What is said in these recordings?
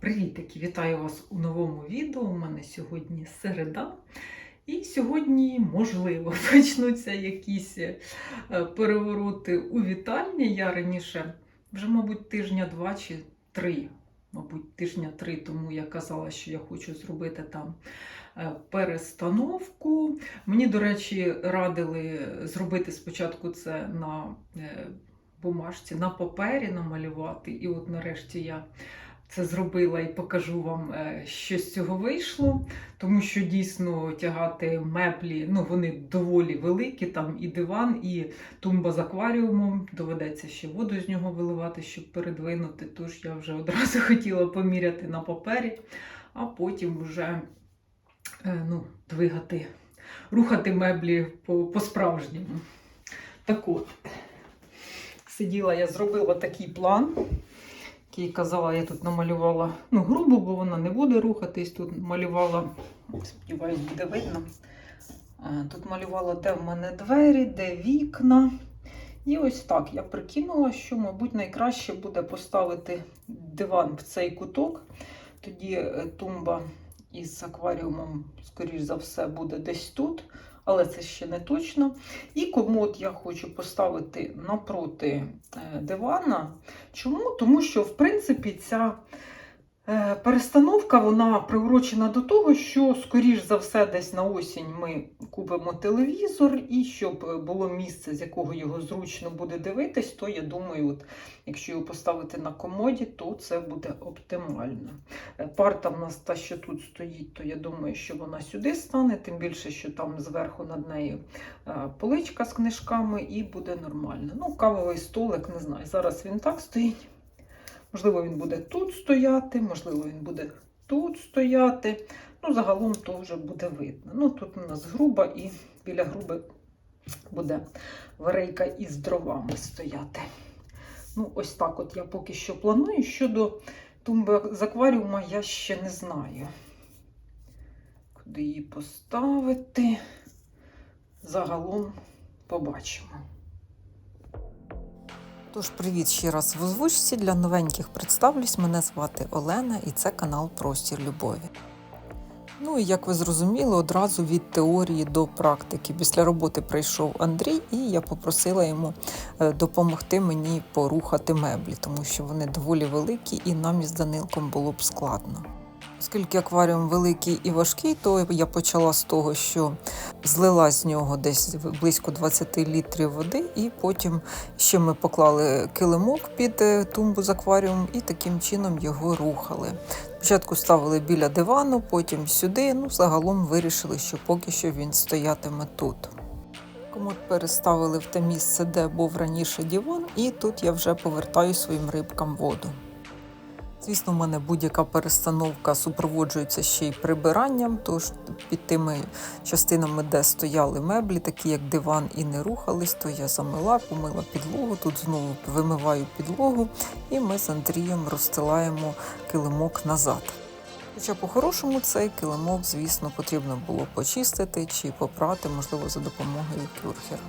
Привітики! Вітаю вас у новому відео. У мене сьогодні середа. І сьогодні, можливо, почнуться якісь е, перевороти у вітальні. Я раніше вже, мабуть, тижня два чи три, мабуть, тижня три тому я казала, що я хочу зробити там е, перестановку. Мені, до речі, радили зробити спочатку це на е, бумажці, на папері намалювати. І от нарешті я це зробила і покажу вам, е, що з цього вийшло, тому що дійсно тягати меблі, ну вони доволі великі, там і диван, і тумба з акваріумом. Доведеться ще воду з нього виливати, щоб передвинути. Тож я вже одразу хотіла поміряти на папері, а потім вже е, ну, двигати, рухати меблі по- по-справжньому. Так от, сиділа, я зробила такий план який казала, я тут намалювала ну, грубо, бо вона не буде рухатись. Тут малювала, сподіваюсь, буде видно. Е, Тут малювала, де в мене двері, де вікна. І ось так я прикинула, що, мабуть, найкраще буде поставити диван в цей куток. Тоді е, тумба із акваріумом, скоріш за все, буде десь тут, але це ще не точно. І комод я хочу поставити напроти е, дивана. Чому? Тому що, в принципі, ця перестановка вона приурочена до того, що, скоріш за все, десь на осінь ми купимо телевізор, і щоб було місце, з якого його зручно буде дивитись, то я думаю, от, якщо його поставити на комоді, то це буде оптимально. Е, Парта в нас та, що тут стоїть, то я думаю, що вона сюди стане, тим більше, що там зверху над нею е, поличка з книжками, і буде нормально. Ну, кавовий столик, не знаю. Зараз він так стоїть. Можливо, він буде тут стояти, можливо, він буде тут стояти. Ну, загалом то вже буде видно. Ну, тут у нас груба і біля груби буде варейка із дровами стояти. Ну, ось так от я поки що планую. Щодо тумби з акваріума я ще не знаю. Куди її поставити? Загалом побачимо. Тож, привіт ще раз в озвучці. Для новеньких представлюсь. Мене звати Олена і це канал Простір Любові. Ну і як ви зрозуміли, одразу від теорії до практики. Після роботи прийшов Андрій, і я попросила йому е, допомогти мені порухати меблі, тому що вони доволі великі і нам із Данилком було б складно. Оскільки акваріум великий і важкий, то я почала з того, що злила з нього десь близько 20 літрів води, і потім ще ми поклали килимок під е, тумбу з акваріумом і таким чином його рухали. Спочатку ставили біля дивану, потім сюди. Ну, загалом вирішили, що поки що він стоятиме тут. Комод переставили в те місце, де був раніше диван, і тут я вже повертаю своїм рибкам воду. Звісно, в мене будь-яка перестановка супроводжується ще й прибиранням, тож під тими частинами, де стояли меблі, такі як диван і не рухались, то я замила, помила підлогу, тут знову вимиваю підлогу, і ми з Андрієм розстилаємо килимок назад. Хоча по-хорошому цей килимок, звісно, потрібно було почистити чи попрати, можливо, за допомогою кюрхера.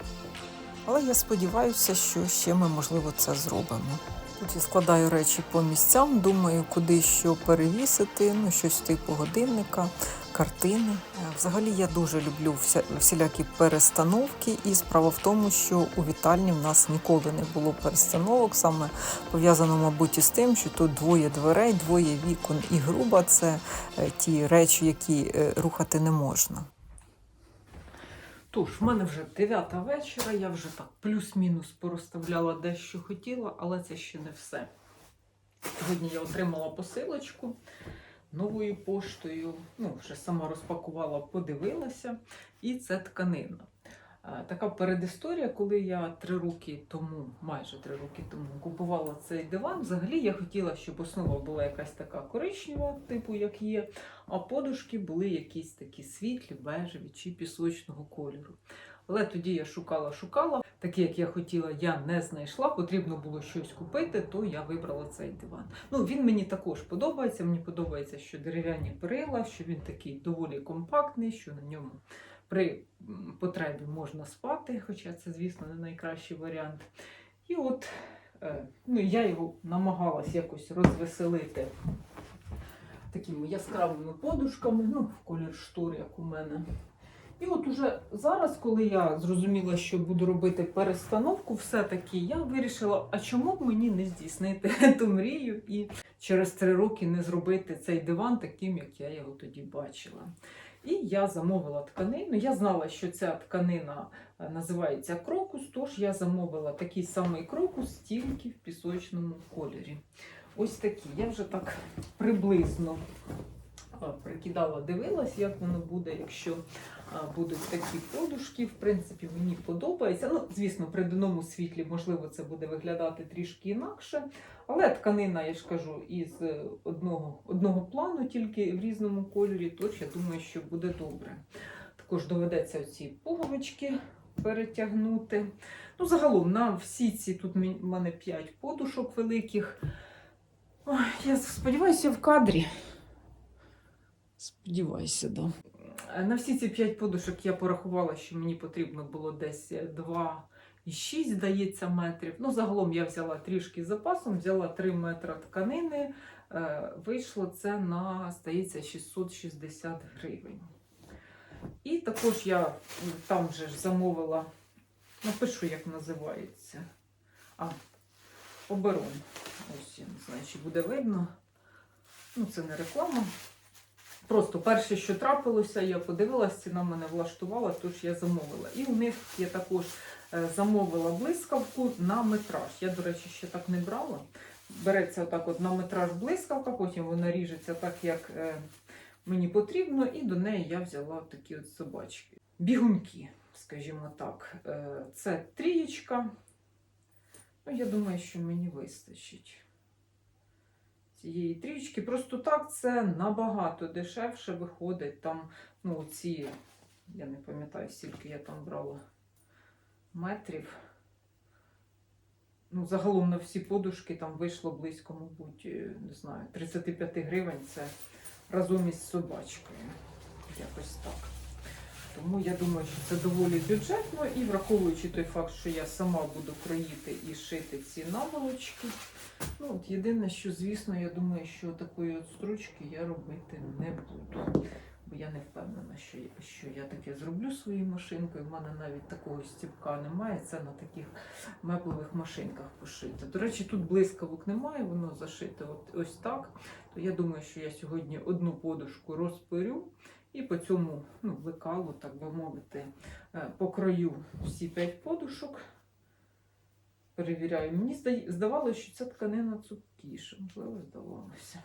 Але я сподіваюся, що ще ми, можливо, це зробимо. Тут складаю речі по місцям, думаю, куди що перевісити, ну щось типу годинника, картини. Е, Взагалі я дуже люблю всілякі перестановки, і справа в тому, що у вітальні в нас ніколи не було перестановок, саме пов'язано, мабуть, із тим, що тут двоє дверей, двоє вікон і груба це е, ті речі, які е, рухати не можна. Тож, в мене вже 9 вечора, я вже так плюс-мінус порозставляла дещо хотіла, але це ще не все. Сьогодні я отримала посилочку новою поштою. Ну, вже сама розпакувала, подивилася, і це тканина. Е, Така передісторія, коли я три роки тому, майже три роки тому, купувала цей диван. Взагалі я хотіла, щоб основа була якась така коричнева, типу як є, а подушки були якісь такі світлі, бежеві чи пісочного кольору. Але тоді я шукала, шукала. Таке, як я хотіла, я не знайшла. Потрібно було щось купити, то я вибрала цей диван. Ну, він мені також подобається. Мені подобається, що дерев'яні перила, що він такий доволі компактний, що на ньому при потребі можна спати, хоча це, звісно, не найкращий варіант. І от е, ну, я його намагалась якось розвеселити такими яскравими подушками, ну, в колір штор, як у мене. І от уже зараз, коли я зрозуміла, що буду робити перестановку, все-таки я вирішила, а чому б мені не здійснити ту мрію і через три роки не зробити цей диван таким, як я його тоді бачила. І я замовила тканину. Я знала, що ця тканина е, називається крокус, тож я замовила такий самий крокус, тільки в пісочному кольорі. Ось такі. Я вже так приблизно прикидала, дивилась, як воно буде, якщо будуть такі подушки. В принципі, мені подобається. Ну, звісно, при денному світлі, можливо, це буде виглядати трішки інакше. Але тканина, я ж кажу, із е, одного, одного плану, тільки в різному кольорі, тож я думаю, що буде добре. Також доведеться ці пуговички перетягнути. Ну, загалом, на всі ці тут в мене 5 подушок великих. Ой, я сподіваюся, в кадрі. Сподіваюся, да. На всі ці 5 подушок я порахувала, що мені потрібно було десь 2 і 6, здається, метрів. Ну, загалом я взяла трішки запасом, взяла 3 метри тканини. Е, Вийшло це на, здається, 660 гривень. І також я там же ж замовила, напишу, як називається. А, оберон. Ось, я не знаю, чи буде видно. Ну, це не реклама. Просто перше, що трапилося, я подивилася, ціна мене влаштувала, тож я замовила. І у них я також е, замовила блискавку на метраж. Я, до речі, ще так не брала. Береться отак от на метраж блискавка, потім вона ріжеться так, як е, мені потрібно, і до неї я взяла такі от собачки. Бігунки, скажімо так. Е, Це трієчка. Ну, я думаю, що мені вистачить цієї трічки. Просто так це набагато дешевше виходить. Там, ну, ці, я не пам'ятаю, скільки я там брала метрів. Ну, загалом на всі подушки там вийшло близько, мабуть, е, не знаю, 35 гривень це разом із собачкою. Якось так. Тому я думаю, що це доволі бюджетно і враховуючи той факт, що я сама буду кроїти і шити ці наволочки. Ну, от єдине, що, звісно, я думаю, що такої от стручки я робити не буду. Бо я не впевнена, що я, що я таке зроблю своєю машинкою. У мене навіть такого стіпка немає. Це на таких меблевих машинках пошите. До речі, тут блискавок немає, воно зашите от, ось так. То я думаю, що я сьогодні одну подушку розперю і по цьому ну, лекалу, так би мовити, е, покрою всі п'ять подушок. Перевіряю. Мені зда- здавалося, що ця тканина цупкіша. Можливо, здавалося.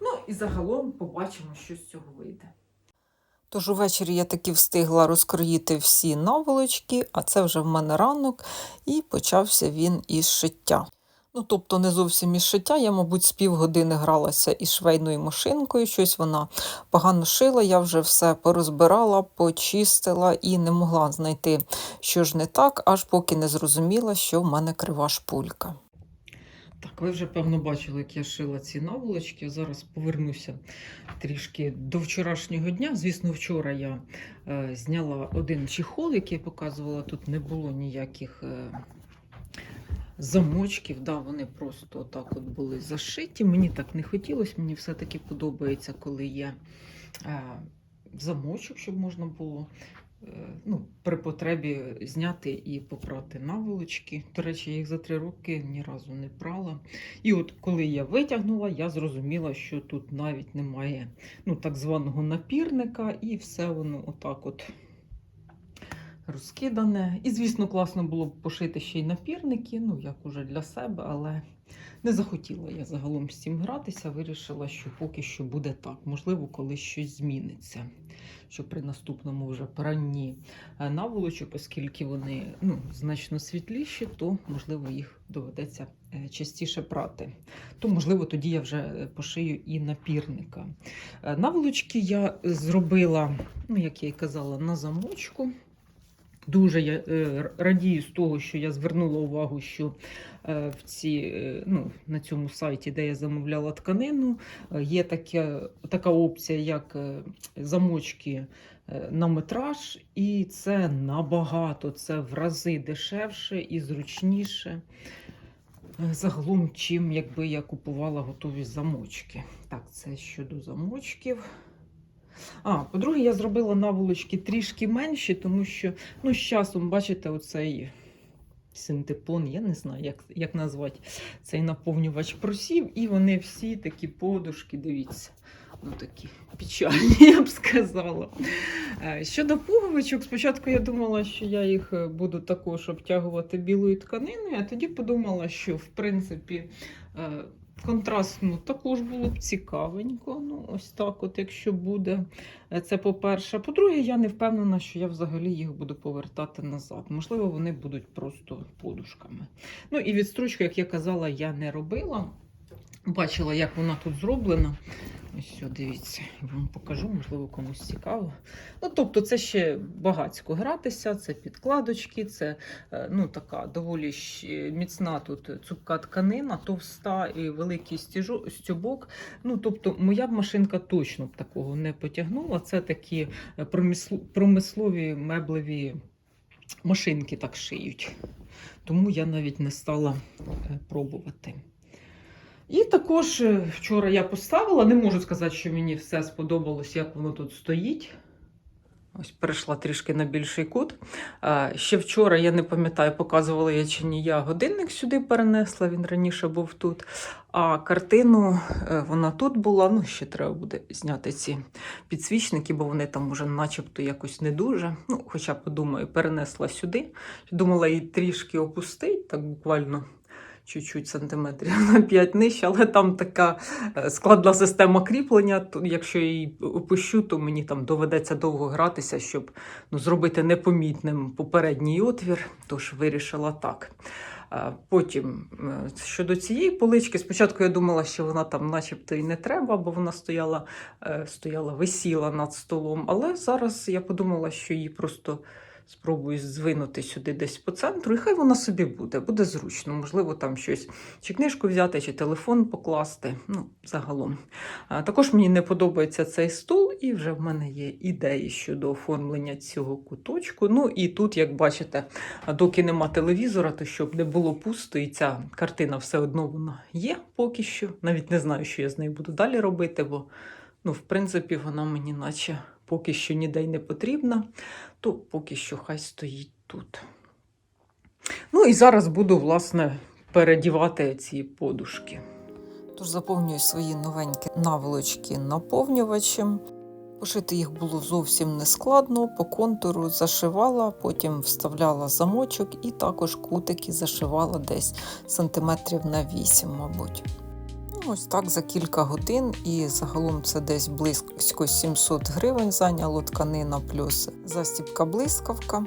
Ну і загалом побачимо, що з цього вийде. Тож увечері я таки встигла розкроїти всі наволочки, а це вже в мене ранок, і почався він із шиття. Ну, тобто не зовсім із шиття, я, мабуть, з півгодини гралася із швейною машинкою, щось вона погано шила, я вже все порозбирала, почистила і не могла знайти, що ж не так, аж поки не зрозуміла, що в мене крива шпулька. Так, ви вже певно бачили, як я шила ці наволочки. Зараз повернуся трішки до вчорашнього дня. Звісно, вчора я е, зняла один чехол, який я показувала. Тут не було ніяких е, замочків. Да, вони просто так от були зашиті. Мені так не хотілося. Мені все-таки подобається, коли є е, замочок, щоб можна було. е, Ну, при потребі зняти і попрати наволочки. До речі, я їх за три роки ні разу не прала. І от коли я витягнула, я зрозуміла, що тут навіть немає ну, так званого напірника, і все воно отак от розкидане. І, звісно, класно було б пошити ще й напірники, ну, як уже для себе, але не захотіла я загалом з цим гратися. Вирішила, що поки що буде так. Можливо, колись щось зміниться. Що при наступному вже пранні е, наволочок, оскільки вони ну, значно світліші, то можливо їх доведеться е, частіше прати. То, можливо, тоді я вже е, пошию і напірника. Наволочки я зробила, ну, як я і казала, на замочку. Дуже я е, радію з того, що я звернула увагу, що е, в ці, е, ну, на цьому сайті, де я замовляла тканину, є таке, така опція, як замочки на метраж, і це набагато, це в рази дешевше і зручніше. загалом, чим якби я купувала готові замочки. Так, це щодо замочків. А, по-друге, я зробила наволочки трішки менші, тому що ну, з часом, бачите, оцей синтепон, я не знаю, як, як назвати цей наповнювач просів, і вони всі такі подушки, дивіться. Ну, такі печальні, я б сказала. Е, Щодо пуговичок, спочатку я думала, що я їх е, буду також обтягувати білою тканиною, а тоді подумала, що в принципі е, контрастно також було б цікавенько. Ну, ось так, от якщо буде. Е, Це по-перше. По-друге, я не впевнена, що я взагалі їх буду повертати назад. Можливо, вони будуть просто подушками. Ну і відстрочку, як я казала, я не робила. Бачила, як вона тут зроблена. Ось все, дивіться, я вам покажу, можливо, комусь цікаво. Ну, тобто, це ще багацько гратися, це підкладочки, це е, ну, така доволі міцна тут цупка тканина, товста і великий стюбок. Ну, тобто, моя б машинка точно б такого не потягнула. Це такі е, промислові меблеві машинки так шиють. Тому я навіть не стала е, пробувати. І також е, вчора я поставила, не можу сказати, що мені все сподобалось, як воно тут стоїть. Ось перейшла трішки на більший кут. Ще вчора, я не пам'ятаю, показувала я чи ні, я годинник сюди перенесла, він раніше був тут. А картину е, вона тут була. Ну, ще треба буде зняти ці підсвічники, бо вони там уже начебто якось не дуже. Ну, хоча, подумаю, перенесла сюди. Думала її трішки опустити, так буквально чуть-чуть сантиметрів на 5 нижче, але там така е, складна система кріплення. Якщо я її опущу, то мені там доведеться довго гратися, щоб ну, зробити непомітним попередній отвір. Тож вирішила так. Е, Потім е, щодо цієї полички, спочатку я думала, що вона там начебто і не треба, бо вона стояла, стояла висіла над столом. Але зараз я подумала, що її просто спробую звинути сюди десь по центру, і хай вона собі буде, буде зручно. Можливо, там щось чи книжку взяти, чи телефон покласти. Ну, загалом. А, також мені не подобається цей стул, і вже в мене є ідеї щодо оформлення цього куточку. Ну і тут, як бачите, доки нема телевізора, то щоб не було пусто, і ця картина все одно вона є поки що. Навіть не знаю, що я з нею буду далі робити, бо ну, в принципі вона мені наче поки що ніде й не потрібна, то поки що хай стоїть тут. Ну і зараз буду, власне, передівати ці подушки. Тож заповнюю свої новенькі наволочки наповнювачем. Пошити їх було зовсім не складно, по контуру зашивала, потім вставляла замочок і також кутики зашивала десь сантиметрів на 8, мабуть. Ось так за кілька годин, і загалом це десь близько 700 гривень зайняло тканина плюс застібка блискавка.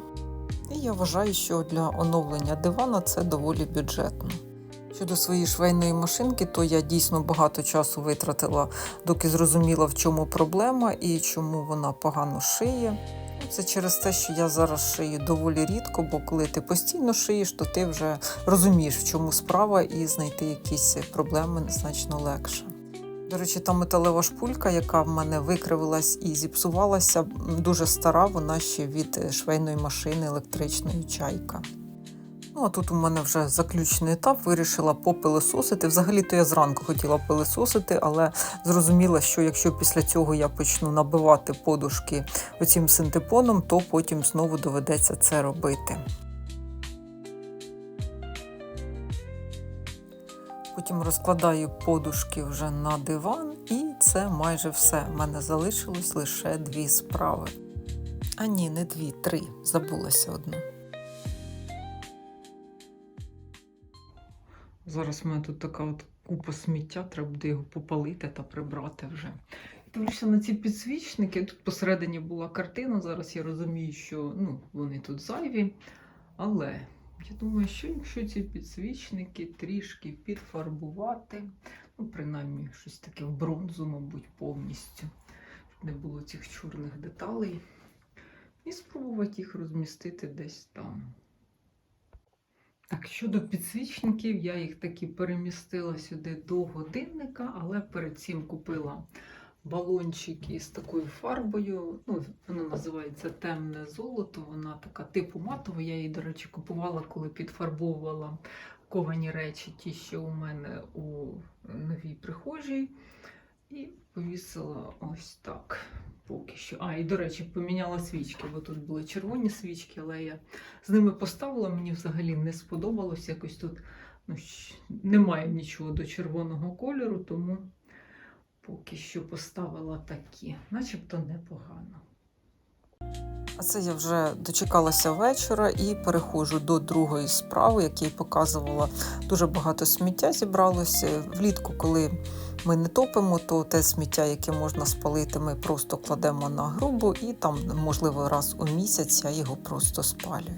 І я вважаю, що для оновлення дивана це доволі бюджетно. Щодо своєї швейної машинки, то я дійсно багато часу витратила, доки зрозуміла, в чому проблема і чому вона погано шиє. Це через те, що я зараз шию доволі рідко, бо коли ти постійно шиєш, то ти вже розумієш, в чому справа, і знайти якісь проблеми значно легше. До речі, та металева шпулька, яка в мене викривилась і зіпсувалася, дуже стара, вона ще від швейної машини електричної чайка. Ну, а тут у мене вже заключний етап, вирішила попилисосити. Взагалі-то я зранку хотіла пилисосити, але зрозуміла, що якщо після цього я почну набивати подушки оцім синтепоном, то потім знову доведеться це робити. Потім розкладаю подушки вже на диван, і це майже все. У мене залишилось лише дві справи. А ні, не дві, три. Забулася одну. Зараз у мене тут така от купа сміття, треба буде його попалити та прибрати вже. Дивлюся на ці підсвічники. Тут посередині була картина. Зараз я розумію, що ну, вони тут зайві. Але я думаю, що якщо ці підсвічники трішки підфарбувати, ну, принаймні щось таке в бронзу, мабуть, повністю, щоб не було цих чорних деталей, і спробувати їх розмістити десь там. Так, щодо підсвічників, я їх таки перемістила сюди до годинника, але перед цим купила балончики з такою фарбою. Ну, воно називається темне золото. Вона така типу матова. Я її, до речі, купувала, коли підфарбовувала розпаковані речі, ті, що у мене у новій прихожій. І повісила ось так. Поки що. А, і до речі, поміняла свічки, бо тут були червоні свічки, але я з ними поставила. Мені взагалі не сподобалось. Якось тут ну, немає нічого до червоного кольору, тому поки що поставила такі, начебто непогано. А це я вже дочекалася вечора і переходжу до другої справи, як я показувала. Дуже багато сміття зібралося. Влітку, коли ми не топимо, то те сміття, яке можна спалити, ми просто кладемо на грубу і там, можливо, раз у місяць я його просто спалюю.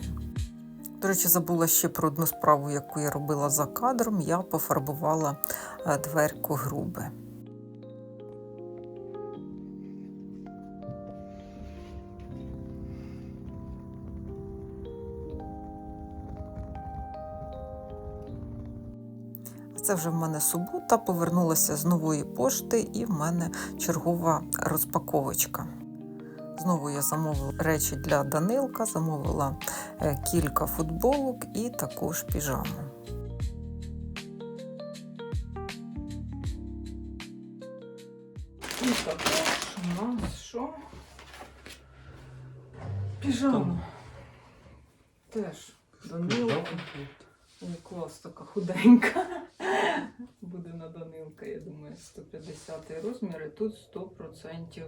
До речі, забула ще про одну справу, яку я робила за кадром. Я пофарбувала е, дверку груби. Це вже в мене субота, повернулася з нової пошти, і в мене чергова розпаковочка. Знову я замовила речі для Данилка, замовила е, кілька футболок і також піжаму. І також у нас що? Піжама. Теж Данилка. Ой, клас, така худенька. Буде на Данилка, я думаю, 150 розмір. І тут 100%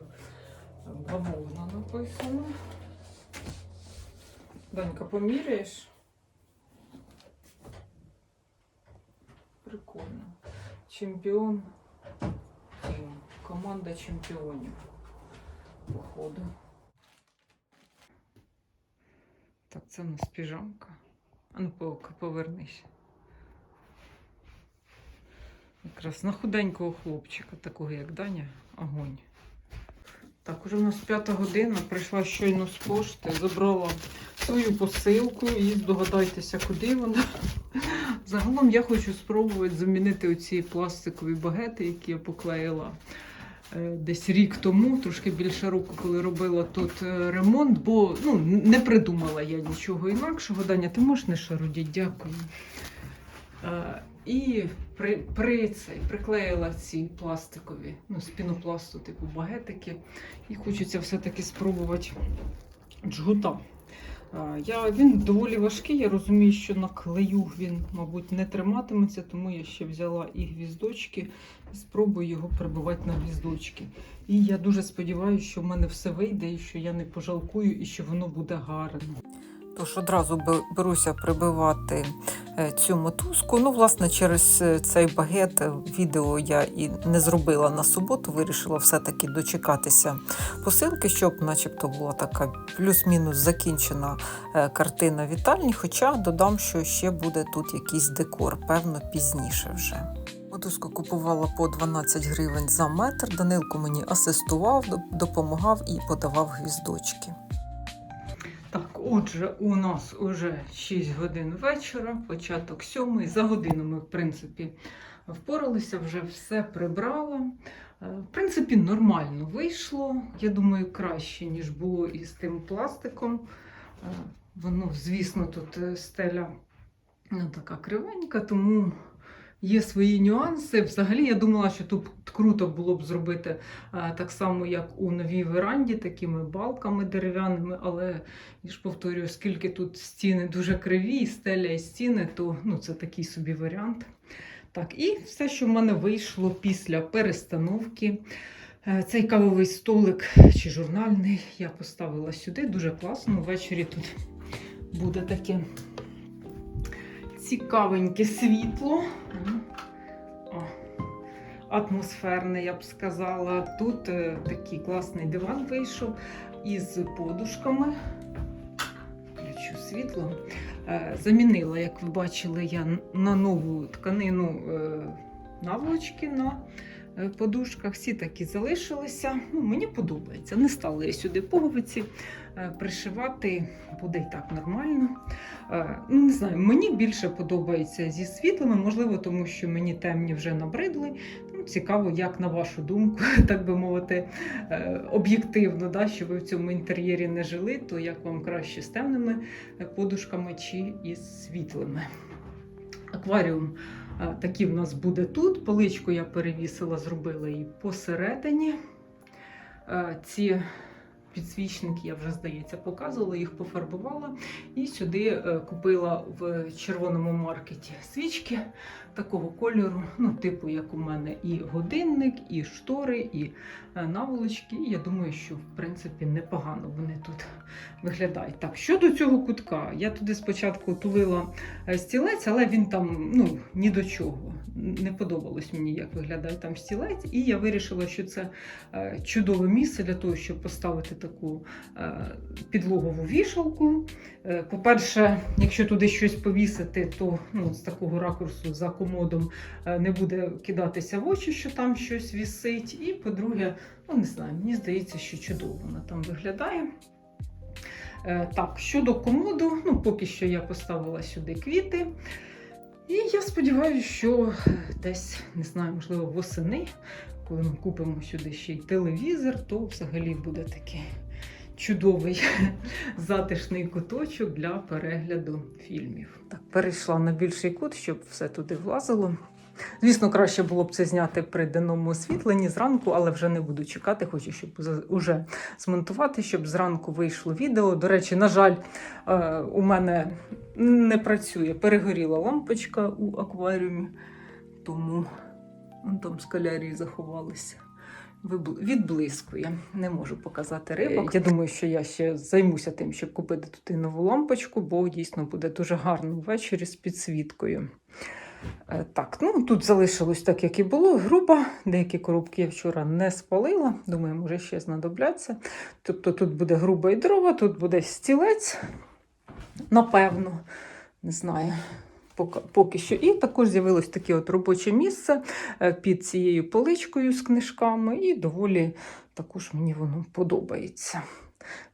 бавовна написано. Данька, поміряєш? Прикольно. Чемпіон. Команда чемпіонів. Походу. Так, це у нас піжамка. А ну по- повернись. Якраз на худенького хлопчика, такого як Даня, огонь. Так, уже у нас п'ята година, прийшла щойно з пошти, забрала свою посилку і здогадайтеся, куди вона. Загалом я хочу спробувати замінити оці пластикові багети, які я поклеїла десь рік тому, трошки більше року, коли робила тут е, ремонт, бо ну, не придумала я нічого інакшого. Даня, ти можеш не шарудіть? Дякую. Е, І при, при цей, приклеїла ці пластикові, ну, з типу багетики. І хочеться все-таки спробувати джгута. Я, він доволі важкий, я розумію, що на клею він, мабуть, не триматиметься, тому я ще взяла і гвіздочки спробую його прибивати на гвіздочки. І я дуже сподіваюся, що в мене все вийде, і що я не пожалкую, і що воно буде гарно. Тож одразу беруся прибивати е, цю мотузку. Ну, власне, через е, цей багет е, відео я і не зробила на суботу. Вирішила все-таки дочекатися посилки, щоб, начебто, була така плюс-мінус закінчена картина вітальні. Хоча додам, що ще буде тут якийсь декор, певно, пізніше вже. Мотузку купувала по 12 гривень за метр. Данилко мені асистував, допомагав і подавав гвіздочки. Так, отже, у нас уже 6 годин вечора, початок 7. За годину ми, в принципі, впоралися, вже все прибрала. Е, В принципі, нормально вийшло. Я думаю, краще, ніж було із тим пластиком. Е, Воно, звісно, тут е, стеля ну, така кривенька, тому є свої нюанси. Взагалі, я думала, що тут круто було б зробити е, так само, як у новій веранді, такими балками дерев'яними, але я ж повторюю, оскільки тут стіни дуже криві, і стеля і стіни, то ну, це такий собі варіант. Так, і все, що в мене вийшло після перестановки. Е, Цей кавовий столик чи журнальний я поставила сюди. Дуже класно. Ввечері тут буде таке цікавеньке світло. О, атмосферне, я б сказала. Тут е, такий класний диван вийшов із подушками. Включу світло. Е, Замінила, як ви бачили, я на нову тканину е, наволочки на подушках. Всі такі залишилися. Ну, мені подобається. Не стала я сюди пуговиці е, пришивати, буде і так нормально. Е, Ну, не знаю, мені більше подобається зі світлими, можливо, тому що мені темні вже набридли. Ну, цікаво, як на вашу думку, так би мовити, е, об'єктивно, да, що ви в цьому інтер'єрі не жили, то як вам краще з темними е, подушками чи із світлими. Акваріум такий в нас буде тут. Поличку я перевісила, зробила її посередині. Ці підсвічники я вже, здається, показувала, їх пофарбувала. І сюди е, купила в червоному маркеті свічки такого кольору, ну, типу, як у мене і годинник, і штори, і е, наволочки. І я думаю, що в принципі непогано вони тут виглядають. Так, щодо цього кутка, я туди спочатку тулила е, стілець, але він там ну, ні до чого. Не подобалось мені, як виглядає там стілець, і я вирішила, що це е, чудове місце для того, щоб поставити таку підлогову вішалку. По-перше, якщо туди щось повісити, то ну, з такого ракурсу за комодом е, не буде кидатися в очі, що там щось вісить. І по-друге, ну не знаю, мені здається, що чудово вона там виглядає. Е, Так, щодо комоду, ну поки що я поставила сюди квіти. І я сподіваюся, що десь, не знаю, можливо, восени, коли ми купимо сюди ще й телевізор, то взагалі буде такий чудовий затишний куточок для перегляду фільмів. Так, перейшла на більший кут, щоб все туди влазило. Звісно, краще було б це зняти при денному освітленні зранку, але вже не буду чекати. Хочу, щоб уже змонтувати, щоб зранку вийшло відео. До речі, на жаль, е, у мене не працює. Перегоріла лампочка у акваріумі, тому там скалярії заховалися. Відблискує. Не можу показати рибок. Я думаю, що я ще займуся тим, щоб купити тут і нову лампочку, бо дійсно буде дуже гарно ввечері з підсвіткою. Е, Так, ну тут залишилось так, як і було. Груба. Деякі коробки я вчора не спалила. Думаю, може ще знадобляться. Тобто тут буде груба і дрова, тут буде стілець, напевно, не знаю. Поки, що. І також з'явилось таке от робоче місце е, під цією поличкою з книжками, і доволі також мені воно подобається.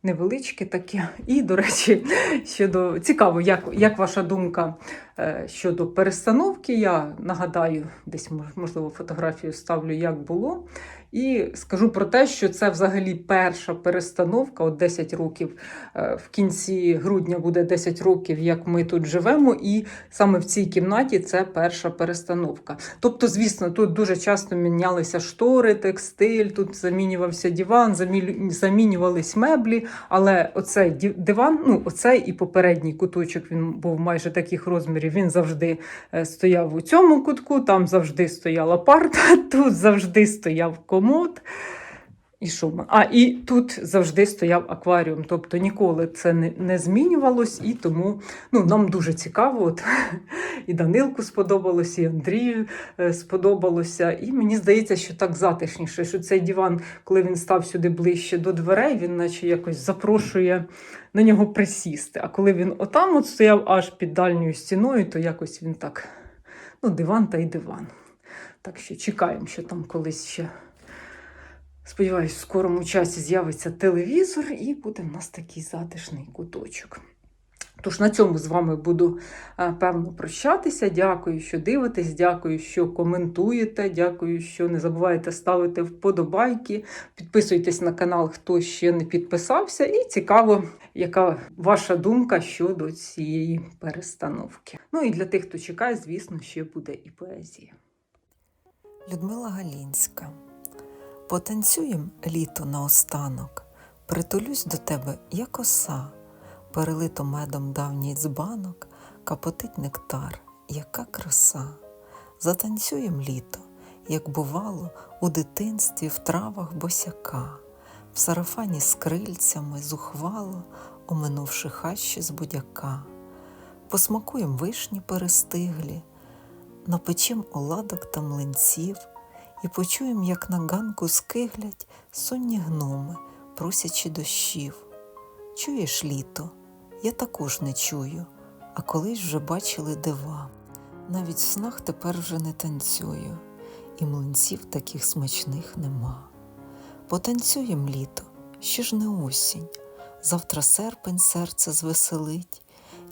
Невеличке таке. І, до речі, щодо цікаво, як, як ваша думка е, щодо перестановки. Я нагадаю, десь мож- можливо фотографію ставлю, як було. І скажу про те, що це взагалі перша перестановка. От 10 років е, в кінці грудня буде 10 років, як ми тут живемо, і саме в цій кімнаті це перша перестановка. Тобто, звісно, тут дуже часто мінялися штори, текстиль, тут замінювався диван, замінювались меблі. Але оцей диван, ну оцей і попередній куточок, він був майже таких розмірів. Він завжди е, стояв у цьому кутку, там завжди стояла парта, тут завжди стояв комод. І що? А, і тут завжди стояв акваріум. Тобто ніколи це не, не змінювалось, і тому ну, нам дуже цікаво. От, і Данилку сподобалося, і Андрію е, сподобалося. І мені здається, що так затишніше, що цей диван, коли він став сюди ближче до дверей, він наче якось запрошує на нього присісти. А коли він отам от стояв аж під дальньою стіною, то якось він так, ну, диван та й диван. Так що чекаємо, що там колись ще. Сподіваюсь, в скорому часі з'явиться телевізор і буде в нас такий затишний куточок. Тож на цьому з вами буду е, певно прощатися. Дякую, що дивитесь, дякую, що коментуєте, дякую, що не забуваєте ставити вподобайки. Підписуйтесь на канал, хто ще не підписався, і цікаво, яка ваша думка щодо цієї перестановки. Ну і для тих, хто чекає, звісно, ще буде і поезія. Людмила Галінська. Потанцюєм літо наостанок, притулюсь до тебе, як оса, перелито медом давній дзбанок, капотить нектар, яка краса. Затанцюєм літо, як бувало, у дитинстві в травах босяка, в сарафані з крильцями зухвало, оминувши хащі з будяка. Посмакуєм вишні перестиглі, напечем оладок та млинців, і почуєм, як на ганку скиглять сонні гноми, просячи дощів. Чуєш літо, я також не чую, а колись вже бачили дива. Навіть в снах тепер вже не танцюю, і млинців таких смачних нема. Потанцюєм літо, ще ж не осінь, завтра серпень серце звеселить,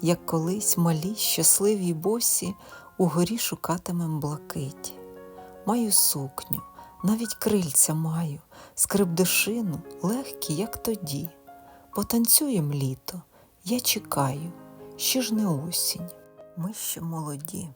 як колись малі, щасливі босі угорі шукатимем блакить. Маю сукню, навіть крильця маю, скрипдишину, легкі, як тоді. Потанцюєм літо, я чекаю, ще ж не осінь. Ми ще молоді.